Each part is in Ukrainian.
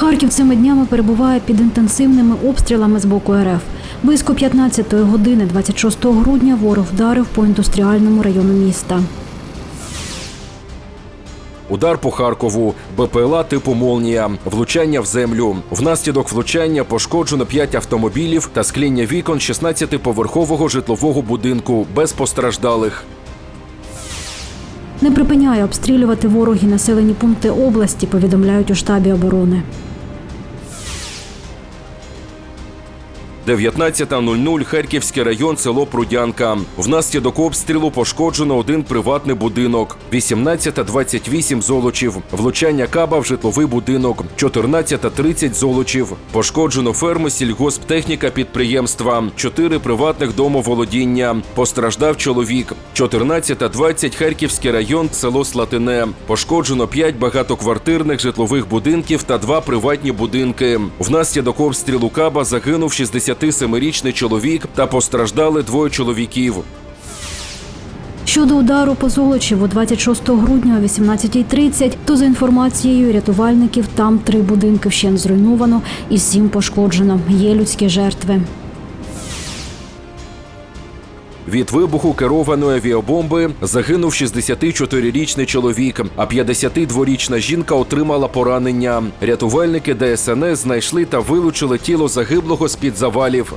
Харків цими днями перебуває під інтенсивними обстрілами з боку РФ. Близько 15-ї години 26 грудня ворог вдарив по індустріальному району міста. Удар по Харкову, БПЛА типу Молнія, влучання в землю. Внаслідок влучання пошкоджено 5 автомобілів та скління вікон 16-поверхового житлового будинку без постраждалих. Не припиняє обстрілювати вороги населені пункти області, повідомляють у штабі оборони. 19.00 Харківський район, село Прудянка. Внаслідок обстрілу пошкоджено один приватний будинок. 18.28 Золочів. Влучання каба в житловий будинок. 14.30 Золочів. Пошкоджено ферми сільгосптехніка підприємства. Чотири приватних домоволодіння. Постраждав чоловік. 14.20 Харківський район, село Слатине. Пошкоджено 5 багатоквартирних житлових будинків та два приватні будинки. Внаслідок обстрілу каба загинув 67-річний чоловік та постраждали двоє чоловіків. Щодо удару по Золочеву 26 грудня о 18.30, то за інформацією рятувальників, там три будинки вщен зруйновано і сім пошкоджено. Є людські жертви. Від вибуху керованої авіабомби загинув 64-річний чоловік, а 52-річна жінка отримала поранення. Рятувальники ДСНС знайшли та вилучили тіло загиблого з-під завалів.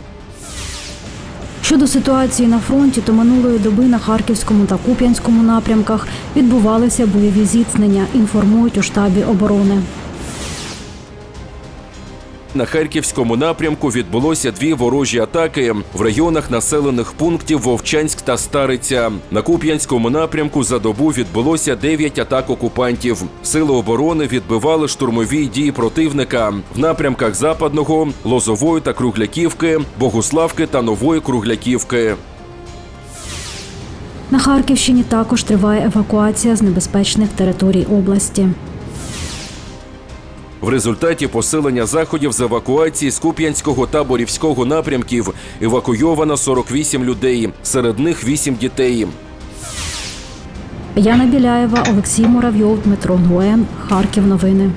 Щодо ситуації на фронті, то минулої доби на Харківському та Куп'янському напрямках відбувалися бойові зіткнення, інформують у штабі оборони. На харківському напрямку відбулося дві ворожі атаки в районах населених пунктів Вовчанськ та Стариця. На Куп'янському напрямку за добу відбулося 9 атак окупантів. Сили оборони відбивали штурмові дії противника в напрямках Западного, Лозової та Кругляківки, Богуславки та Нової Кругляківки. На Харківщині також триває евакуація з небезпечних територій області. В результаті посилення заходів з евакуації з Куп'янського та Борівського напрямків евакуйовано 48 людей, серед них 8 дітей. Яна Біляєва, Олексій Муравйов, Дмитро Гуен, Харків. Новини.